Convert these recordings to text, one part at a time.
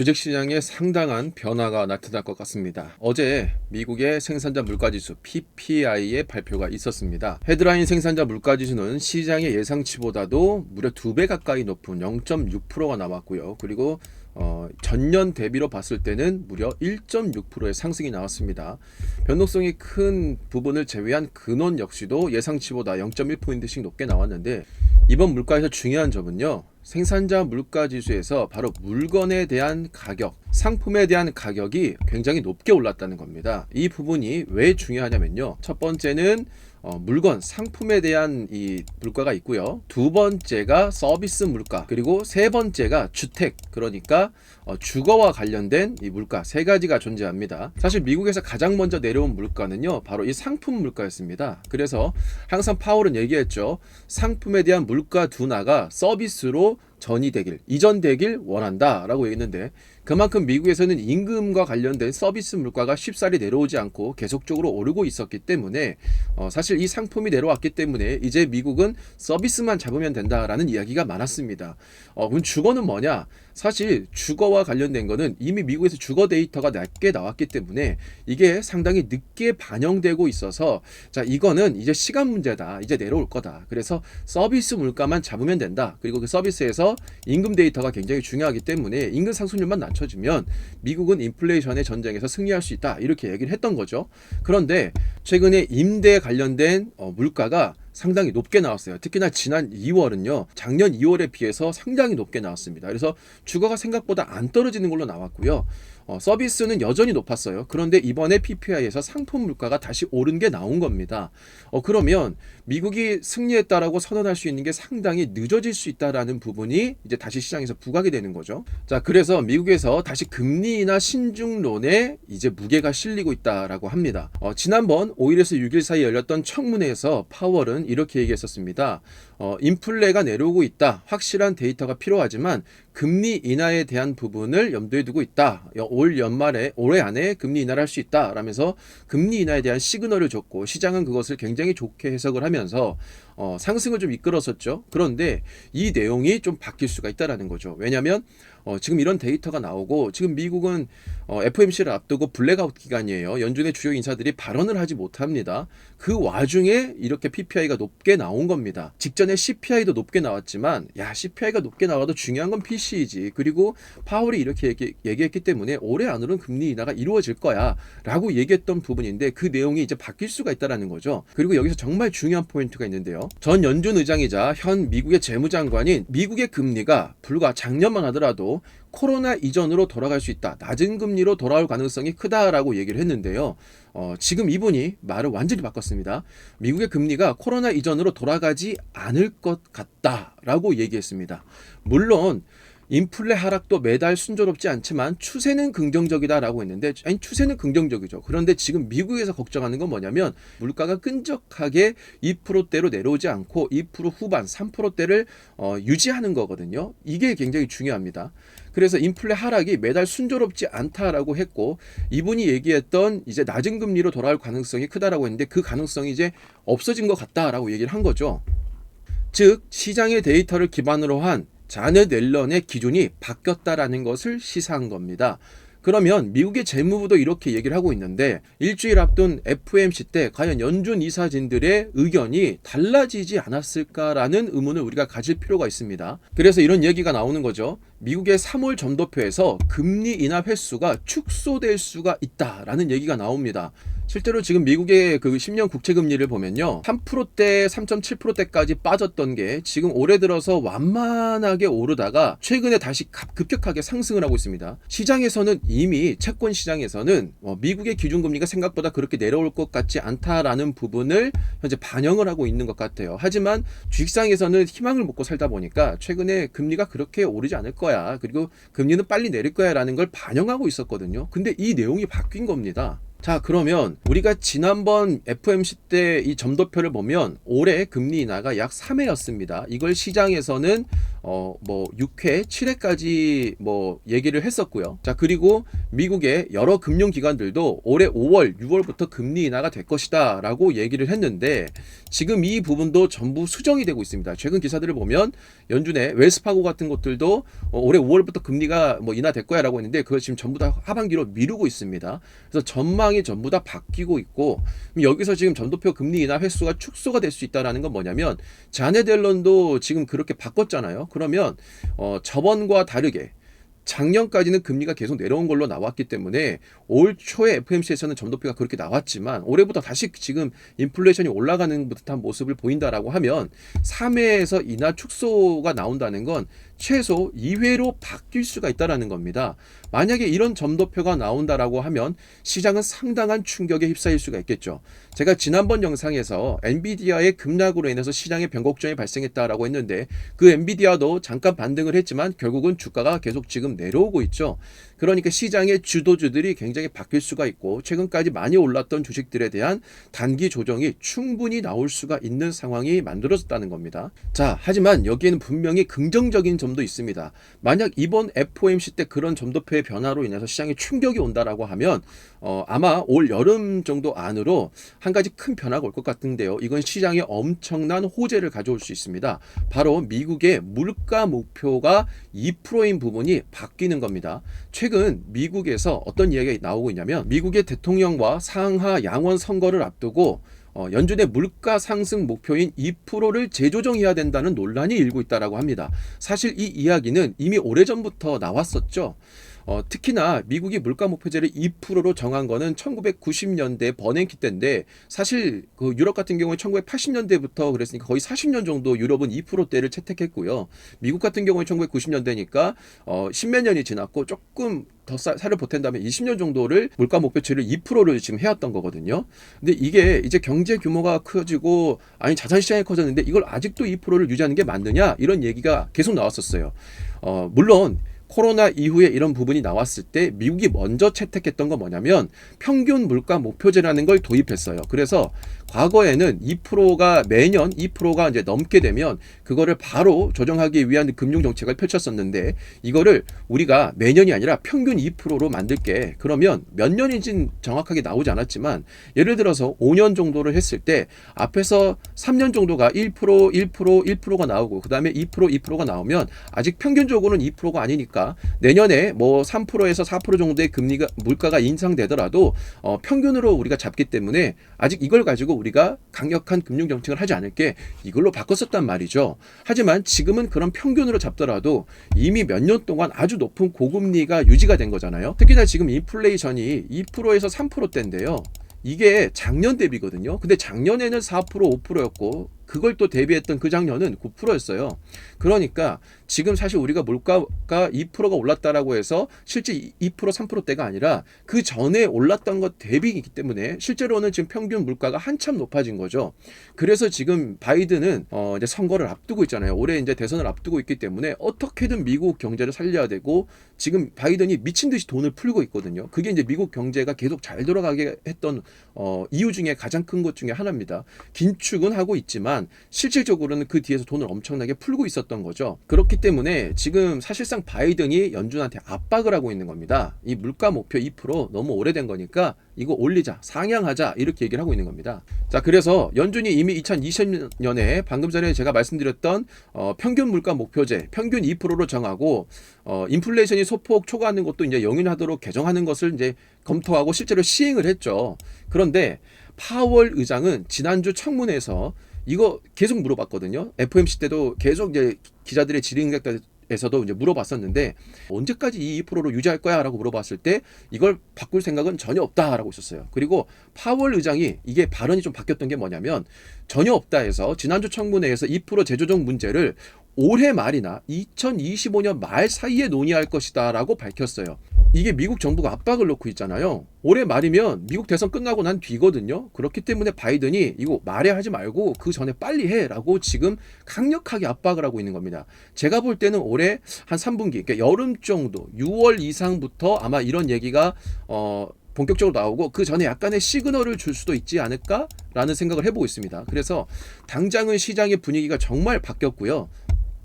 주식시장에 상당한 변화가 나타날 것 같습니다. 어제 미국의 생산자 물가지수 PPI의 발표가 있었습니다. 헤드라인 생산자 물가지수는 시장의 예상치보다도 무려 2배 가까이 높은 0.6%가 나왔고요. 그리고 어, 전년 대비로 봤을 때는 무려 1.6%의 상승이 나왔습니다. 변동성이 큰 부분을 제외한 근원 역시도 예상치보다 0.1포인트씩 높게 나왔는데 이번 물가에서 중요한 점은요. 생산자 물가 지수에서 바로 물건에 대한 가격, 상품에 대한 가격이 굉장히 높게 올랐다는 겁니다. 이 부분이 왜 중요하냐면요. 첫 번째는 어, 물건, 상품에 대한 이 물가가 있고요. 두 번째가 서비스 물가, 그리고 세 번째가 주택, 그러니까 어, 주거와 관련된 이 물가 세 가지가 존재합니다. 사실 미국에서 가장 먼저 내려온 물가는요, 바로 이 상품 물가였습니다. 그래서 항상 파월은 얘기했죠. 상품에 대한 물가 둔화가 서비스로 전이 되길, 이전되길 원한다 라고 얘기했는데 그만큼 미국에서는 임금과 관련된 서비스 물가가 쉽사리 내려오지 않고 계속적으로 오르고 있었기 때문에 어, 사실 이 상품이 내려왔기 때문에 이제 미국은 서비스만 잡으면 된다라는 이야기가 많았습니다. 어, 그럼 주거는 뭐냐? 사실 주거와 관련된 거는 이미 미국에서 주거 데이터가 낮게 나왔기 때문에 이게 상당히 늦게 반영되고 있어서 자 이거는 이제 시간 문제다 이제 내려올 거다 그래서 서비스 물가만 잡으면 된다 그리고 그 서비스에서 임금 데이터가 굉장히 중요하기 때문에 임금 상승률만 낮춰주면 미국은 인플레이션의 전쟁에서 승리할 수 있다. 이렇게 얘기를 했던 거죠. 그런데 최근에 임대 관련된 어, 물가가 상당히 높게 나왔어요. 특히나 지난 2월은요, 작년 2월에 비해서 상당히 높게 나왔습니다. 그래서 주거가 생각보다 안 떨어지는 걸로 나왔고요. 어, 서비스는 여전히 높았어요. 그런데 이번에 PPI에서 상품 물가가 다시 오른 게 나온 겁니다. 어, 그러면 미국이 승리했다라고 선언할 수 있는 게 상당히 늦어질 수 있다라는 부분이 이제 다시 시장에서 부각이 되는 거죠. 자, 그래서 미국에서 다시 금리나 신중론에 이제 무게가 실리고 있다라고 합니다. 어, 지난번 5일에서 6일 사이 열렸던 청문회에서 파월은 이렇게 얘기했었습니다. 어, 인플레가 내려오고 있다. 확실한 데이터가 필요하지만 금리 인하에 대한 부분을 염두에 두고 있다. 올 연말에 올해 안에 금리 인하를 할 수 있다. 라면서 금리 인하에 대한 시그널을 줬고 시장은 그것을 굉장히 좋게 해석을 하면서 어, 상승을 좀 이끌었었죠. 그런데 이 내용이 좀 바뀔 수가 있다라는 거죠. 왜냐하면 어, 지금 이런 데이터가 나오고 지금 미국은 어, FOMC를 앞두고 블랙아웃 기간이에요. 연준의 주요 인사들이 발언을 하지 못합니다. 그 와중에 이렇게 PPI가 높게 나온 겁니다. 직전에 CPI도 높게 나왔지만 야 CPI가 높게 나와도 중요한 건 PC이지. 그리고 파월이 이렇게 얘기, 얘기했기 때문에 올해 안으로는 금리 인하가 이루어질 거야라고 얘기했던 부분인데 그 내용이 이제 바뀔 수가 있다라는 거죠. 그리고 여기서 정말 중요한 포인트가 있는데요. 전 연준 의장이자 현 미국의 재무장관인 미국의 금리가 불과 작년만 하더라도 코로나 이전으로 돌아갈 수 있다. 낮은 금리 로 돌아올 가능성이 크다라고 얘기를 했는데요. 어, 지금 이분이 말을 완전히 바꿨습니다. 미국의 금리가 코로나 이전으로 돌아가지 않을 것 같다라고 얘기했습니다. 물론 인플레 하락도 매달 순조롭지 않지만 추세는 긍정적이다라고 했는데 아니 추세는 긍정적이죠. 그런데 지금 미국에서 걱정하는 건 뭐냐면 물가가 끈적하게 2%대로 내려오지 않고 2% 후반 3%대를 어, 유지하는 거거든요. 이게 굉장히 중요합니다. 그래서 인플레 하락이 매달 순조롭지 않다라고 했고 이분이 얘기했던 이제 낮은 금리로 돌아올 가능성이 크다라고 했는데 그 가능성이 이제 없어진 것 같다라고 얘기를 한 거죠. 즉 시장의 데이터를 기반으로 한 자넷 앨런의 기준이 바뀌었다라는 것을 시사한 겁니다. 그러면 미국의 재무부도 이렇게 얘기를 하고 있는데 일주일 앞둔 FOMC 때 과연 연준 이사진들의 의견이 달라지지 않았을까라는 의문을 우리가 가질 필요가 있습니다. 그래서 이런 얘기가 나오는 거죠. 미국의 3월 점도표에서 금리 인하 횟수가 축소될 수가 있다라는 얘기가 나옵니다. 실제로 지금 미국의 그 10년 국채 금리를 보면요. 3%대, 3.7%대까지 빠졌던 게 지금 올해 들어서 완만하게 오르다가 최근에 다시 급격하게 상승을 하고 있습니다. 시장에서는 이미 채권 시장에서는 뭐 미국의 기준 금리가 생각보다 그렇게 내려올 것 같지 않다라는 부분을 현재 반영을 하고 있는 것 같아요. 하지만 주식상에서는 희망을 먹고 살다 보니까 최근에 금리가 그렇게 오르지 않을 거야. 그리고 금리는 빨리 내릴 거야 라는 걸 반영하고 있었거든요. 근데 이 내용이 바뀐 겁니다. 자, 그러면 우리가 지난번 FMC 때 이 점도표를 보면 올해 금리 인하가 약 3회였습니다. 이걸 시장에서는 어, 뭐 6회, 7회까지 뭐 얘기를 했었고요. 자, 그리고 미국의 여러 금융 기관들도 올해 5월, 6월부터 금리 인하가 될 것이다라고 얘기를 했는데 지금 이 부분도 전부 수정이 되고 있습니다. 최근 기사들을 보면 연준의 웰스파고 같은 곳들도 어, 올해 5월부터 금리가 뭐 인하될 거야라고 했는데 그걸 지금 전부 다 하반기로 미루고 있습니다. 그래서 전망 이 전부 다 바뀌고 있고 여기서 지금 점도표 금리 인하 횟수가 축소가 될 수 있다라는 건 뭐냐면 자네 델런도 지금 그렇게 바꿨잖아요. 그러면 어, 저번과 다르게 작년까지는 금리가 계속 내려온 걸로 나왔기 때문에 올 초에 FMC에서는 점도표가 그렇게 나왔지만 올해부터 다시 지금 인플레이션이 올라가는 듯한 모습을 보인다라고 하면 3회에서 인하 축소가 나온다는 건 최소 2회로 바뀔 수가 있다라는 겁니다. 만약에 이런 점도표가 나온다라고 하면 시장은 상당한 충격에 휩싸일 수가 있겠죠. 제가 지난번 영상에서 엔비디아의 급락으로 인해서 시장에 변곡점이 발생했다라고 했는데 그 엔비디아도 잠깐 반등을 했지만 결국은 주가가 계속 지금 내려오고 있죠. 그러니까 시장의 주도주들이 굉장히 바뀔 수가 있고 최근까지 많이 올랐던 주식들에 대한 단기 조정이 충분히 나올 수가 있는 상황이 만들어졌다는 겁니다. 자, 하지만 여기에는 분명히 긍정적인 점도 있습니다. 만약 이번 FOMC 때 그런 점도표의 변화로 인해서 시장에 충격이 온다라고 하면 어, 아마 올 여름 정도 안으로 한 가지 큰 변화가 올 것 같은데요. 이건 시장에 엄청난 호재를 가져올 수 있습니다. 바로 미국의 물가 목표가 2%인 부분이 바뀌는 겁니다. 최근 미국에서 어떤 이야기가 나오고 있냐면 미국의 대통령과 상하 양원 선거를 앞두고 어, 연준의 물가 상승 목표인 2%를 재조정해야 된다는 논란이 일고 있다라고 합니다. 사실 이 이야기는 이미 오래전부터 나왔었죠. 어, 특히나 미국이 물가 목표제를 2%로 정한 거는 1990년대 버냉키 때인데 사실 그 유럽 같은 경우에 1980년대부터 그랬으니까 거의 40년 정도 유럽은 2%대를 채택했고요. 미국 같은 경우에 1990년대니까 어, 10몇 년이 지났고 조금 더 사- 살을 보탠다면 20년 정도를 물가 목표치를 2%를 지금 해왔던 거거든요. 근데 이게 이제 경제 규모가 커지고 아니 자산 시장이 커졌는데 이걸 아직도 2%를 유지하는 게 맞느냐 이런 얘기가 계속 나왔었어요. 어, 물론 코로나 이후에 이런 부분이 나왔을 때 미국이 먼저 채택했던 건 뭐냐면 평균 물가 목표제라는 걸 도입했어요. 그래서 과거에는 2%가 매년 2%가 이제 넘게 되면 그거를 바로 조정하기 위한 금융 정책을 펼쳤었는데 이거를 우리가 매년이 아니라 평균 2%로 만들게 그러면 몇 년인지는 정확하게 나오지 않았지만 예를 들어서 5년 정도를 했을 때 앞에서 3년 정도가 1% 1% 1%가 나오고 그다음에 2% 2%가 나오면 아직 평균적으로는 2%가 아니니까 내년에 뭐 3%에서 4% 정도의 금리가 물가가 인상되더라도 어, 평균으로 우리가 잡기 때문에 아직 이걸 가지고 우리가 강력한 금융 정책을 하지 않을게 이걸로 바꿨었단 말이죠. 하지만 지금은 그런 평균으로 잡더라도 이미 몇 년 동안 아주 높은 고금리가 유지가 된 거잖아요. 특히나 지금 인플레이션이 2%에서 3%대인데요. 이게 작년 대비거든요. 근데 작년에는 4% 5%였고 그걸 또 대비했던 그 작년은 9%였어요. 그러니까 지금 사실 우리가 물가가 2%가 올랐다라고 해서 실제 2% 3%대가 아니라 그 전에 올랐던 것 대비이기 때문에 실제로는 지금 평균 물가가 한참 높아진 거죠. 그래서 지금 바이든은 어 이제 선거를 앞두고 있잖아요. 올해 이제 대선을 앞두고 있기 때문에 어떻게든 미국 경제를 살려야 되고 지금 바이든이 미친 듯이 돈을 풀고 있거든요. 그게 이제 미국 경제가 계속 잘 돌아가게 했던 어 이유 중에 가장 큰 것 중에 하나입니다. 긴축은 하고 있지만 실질적으로는 그 뒤에서 돈을 엄청나게 풀고 있었던 거죠. 그렇기 때문에 지금 사실상 바이든이 연준한테 압박을 하고 있는 겁니다. 이 물가 목표 2% 너무 오래된 거니까 이거 올리자, 상향하자 이렇게 얘기를 하고 있는 겁니다. 자, 그래서 연준이 이미 2020년에 방금 전에 제가 말씀드렸던 어, 평균 물가 목표제 평균 2%로 정하고 어, 인플레이션이 소폭 초과하는 것도 이제 용인하도록 개정하는 것을 이제 검토하고 실제로 시행을 했죠. 그런데 파월 의장은 지난주 청문회에서 이거 계속 물어봤거든요. FMC 때도 계속 이제 기자들의 질의응답에서도 이제 물어봤었는데 언제까지 이 2%로 유지할 거야라고 물어봤을 때 이걸 바꿀 생각은 전혀 없다라고 있었어요. 그리고 파월 의장이 이게 발언이 좀 바뀌었던 게 뭐냐면 전혀 없다 해서 지난주 청문회에서 2% 재조정 문제를 올해 말이나 2025년 말 사이에 논의할 것이다라고 밝혔어요. 이게 미국 정부가 압박을 놓고 있잖아요. 올해 말이면 미국 대선 끝나고 난 뒤거든요. 그렇기 때문에 바이든이 이거 말해 하지 말고 그 전에 빨리 해라고 지금 강력하게 압박을 하고 있는 겁니다. 제가 볼 때는 올해 한 3분기, 그러니까 여름 정도, 6월 이상부터 아마 이런 얘기가 어 본격적으로 나오고 그 전에 약간의 시그널을 줄 수도 있지 않을까라는 생각을 해보고 있습니다. 그래서 당장은 시장의 분위기가 정말 바뀌었고요.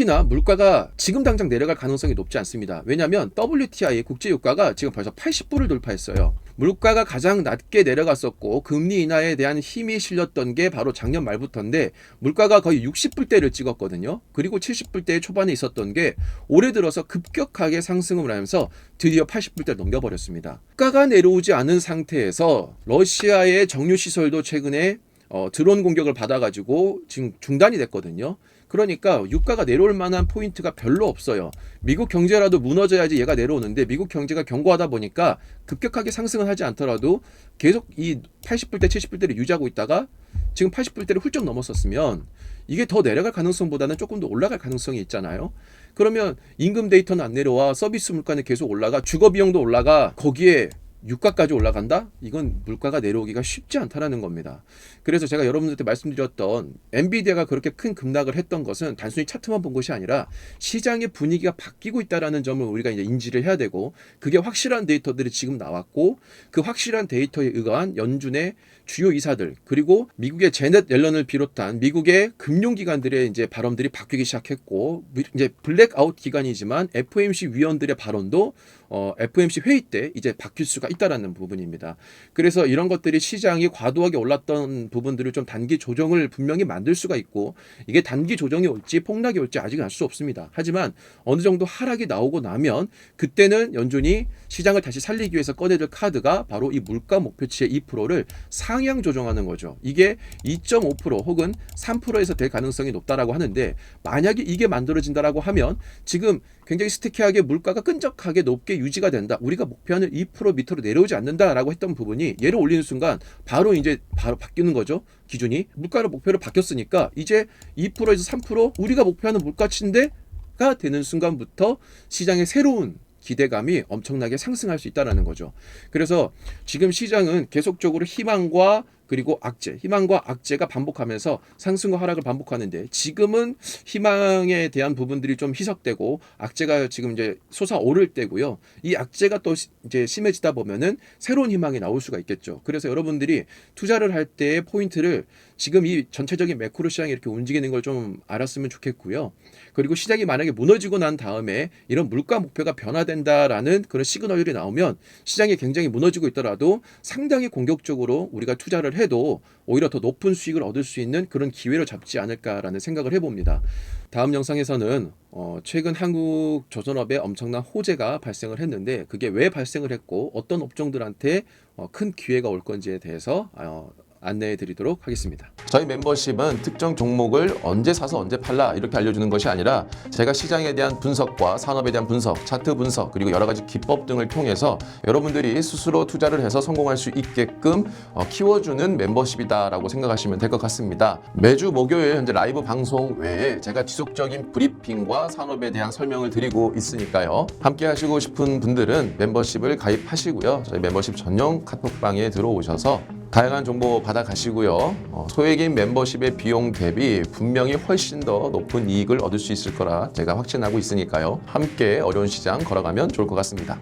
특히나 물가가 지금 당장 내려갈 가능성이 높지 않습니다. 왜냐하면 WTI 국제 유가가 지금 벌써 80불을 돌파했어요. 물가가 가장 낮게 내려갔었고 금리 인하에 대한 힘이 실렸던 게 바로 작년 말부터인데 물가가 거의 60불대를 찍었거든요. 그리고 70불대 초반에 있었던 게 올해 들어서 급격하게 상승을 하면서 드디어 80불대를 넘겨버렸습니다. 물가가 내려오지 않은 상태에서 러시아의 정유 시설도 최근에 어, 드론 공격을 받아가지고 지금 중단이 됐거든요. 그러니까 유가가 내려올 만한 포인트가 별로 없어요. 미국 경제라도 무너져야지 얘가 내려오는데 미국 경제가 견고하다 보니까 급격하게 상승을 하지 않더라도 계속 이 80불대, 70불대를 유지하고 있다가 지금 80불대를 훌쩍 넘었었으면 이게 더 내려갈 가능성보다는 조금 더 올라갈 가능성이 있잖아요. 그러면 임금 데이터는 안 내려와 서비스 물가는 계속 올라가 주거 비용도 올라가 거기에 유가까지 올라간다? 이건 물가가 내려오기가 쉽지 않다라는 겁니다. 그래서 제가 여러분들한테 말씀드렸던 엔비디아가 그렇게 큰 급락을 했던 것은 단순히 차트만 본 것이 아니라 시장의 분위기가 바뀌고 있다라는 점을 우리가 이제 인지를 해야 되고 그게 확실한 데이터들이 지금 나왔고 그 확실한 데이터에 의한 연준의 주요 이사들 그리고 미국의 제넷 옐런을 비롯한 미국의 금융 기관들의 이제 발언들이 바뀌기 시작했고 이제 블랙아웃 기간이지만 FOMC 위원들의 발언도 어, FOMC 회의 때 이제 바뀔 수가 있다라는 부분입니다. 그래서 이런 것들이 시장이 과도하게 올랐던 부분들을 좀 단기 조정을 분명히 만들 수가 있고 이게 단기 조정이 올지 폭락이 올지 아직은 알 수 없습니다. 하지만 어느 정도 하락이 나오고 나면 그때는 연준이 시장을 다시 살리기 위해서 꺼내들 카드가 바로 이 물가 목표치의 2%를 상향 조정하는 거죠. 이게 2.5% 혹은 3%에서 될 가능성이 높다라고 하는데 만약에 이게 만들어진다라고 하면 지금 굉장히 스티키하게 물가가 끈적하게 높게 유지가 된다. 우리가 목표하는 2% 밑으로 내려오지 않는다라고 했던 부분이 얘를 올리는 순간 바로 이제 바로 바뀌는 거죠. 기준이 물가를 목표로 바뀌었으니까 이제 2%에서 3% 우리가 목표하는 물가치인데가 되는 순간부터 시장의 새로운 기대감이 엄청나게 상승할 수 있다라는 거죠. 그래서 지금 시장은 계속적으로 희망과 그리고 악재, 희망과 악재가 반복하면서 상승과 하락을 반복하는데 지금은 희망에 대한 부분들이 좀 희석되고 악재가 지금 이제 솟아오를 때고요. 이 악재가 또 시- 이제 심해지다 보면은 새로운 희망이 나올 수가 있겠죠. 그래서 여러분들이 투자를 할 때의 포인트를 지금 이 전체적인 매크로 시장이 이렇게 움직이는 걸 좀 알았으면 좋겠고요. 그리고 시장이 만약에 무너지고 난 다음에 이런 물가 목표가 변화된다라는 그런 시그널이 나오면 시장이 굉장히 무너지고 있더라도 상당히 공격적으로 우리가 투자를 해도 오히려 더 높은 수익을 얻을 수 있는 그런 기회를 잡지 않을까라는 생각을 해봅니다. 다음 영상에서는 어, 최근 한국 조선업에 엄청난 호재가 발생을 했는데 그게 왜 발생을 했고 어떤 업종들한테 어, 큰 기회가 올 건지에 대해서 어, 안내해 드리도록 하겠습니다. 저희 멤버십은 특정 종목을 언제 사서 언제 팔라 이렇게 알려주는 것이 아니라 제가 시장에 대한 분석과 산업에 대한 분석, 차트 분석 그리고 여러 가지 기법 등을 통해서 여러분들이 스스로 투자를 해서 성공할 수 있게끔 어, 키워주는 멤버십이다라고 생각하시면 될 것 같습니다. 매주 목요일 현재 라이브 방송 외에 제가 지속적인 브리핑과 산업에 대한 설명을 드리고 있으니까요. 함께 하시고 싶은 분들은 멤버십을 가입하시고요. 저희 멤버십 전용 카톡방에 들어오셔서 다양한 정보 받아가시고요. 어, 소액인 멤버십의 비용 대비 분명히 훨씬 더 높은 이익을 얻을 수 있을 거라 제가 확신하고 있으니까요. 함께 어려운 시장 걸어가면 좋을 것 같습니다.